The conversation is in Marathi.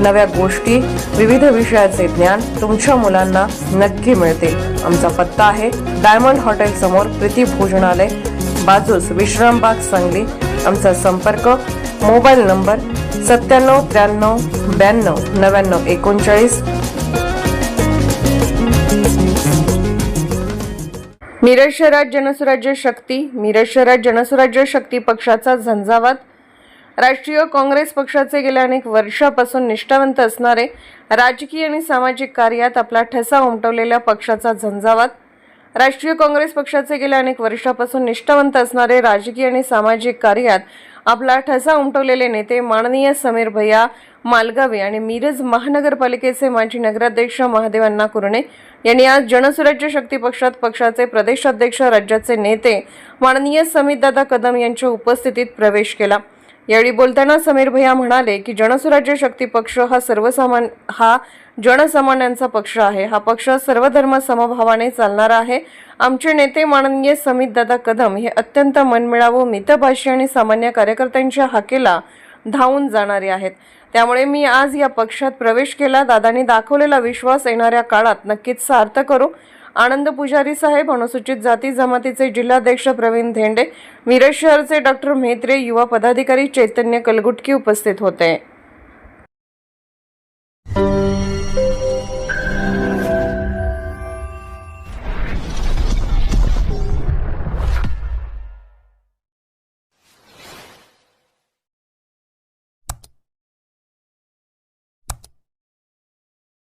नव्या गोष्टी विविध विषयाचे ज्ञान तुमच्या मुलांना नक्की मिळतील आमचा पत्ता आहे डायमंड हॉटेल समोर प्रीती भोजनालय बाजूस विश्रामबाग सांगली. आमचा संपर्क मोबाईल नंबर सत्त्याण्णव त्र्याण्णव ब्याण्णव नव्याण्णव एकोणचाळीस. मिरज शहरात जनसुराज्य शक्ती मिरज शहरात जनसुराज्य शक्ती पक्षाचा झंझावात राष्ट्रीय काँग्रेस पक्षाचे गेल्या अनेक वर्षापासून निष्ठावंत असणारे राजकीय आणि सामाजिक कार्यात आपला ठसा उमटवलेल्या पक्षाचा झंझावात राष्ट्रीय काँग्रेस पक्षाचे गेल्या अनेक वर्षापासून निष्ठावंत असणारे राजकीय आणि सामाजिक कार्यात आपला ठसा उमटवलेले नेते माननीय समीर भैया मालगावे आणि मिरज महानगरपालिकेचे माजी नगराध्यक्ष महादेव अण्णा कुरणे यांनी आज जनसुराज्य शक्ती पक्षात पक्षाचे प्रदेशाध्यक्ष राज्याचे नेते माननीय समितदादा कदम यांच्या उपस्थितीत प्रवेश केला. यावेळी बोलताना समीर भैया म्हणाले की जनसुराज्य शक्ती पक्ष हा सर्वसामान्य हा जनसामान्यांचा पक्ष आहे. हा पक्ष सर्व धर्म समभावाने चालणारा आहे. आमचे नेते माननीय समितदादा कदम हे अत्यंत मनमिळावू मितभाषी आणि सामान्य कार्यकर्त्यांच्या हाकेला धावून जाणारे आहेत. त्यामुळे मी आज या पक्षात प्रवेश केला. दादांनी दाखवलेला विश्वास येणाऱ्या काळात नक्कीच सार्थ करू. आनंद पुजारी साहेब अनुसूचित जाती जमातीचे जिल्हाध्यक्ष प्रवीण धेंडे मिरज शहरचे डॉक्टर म्हेत्रे युवा पदाधिकारी चैतन्य कलगुटकी उपस्थित होते.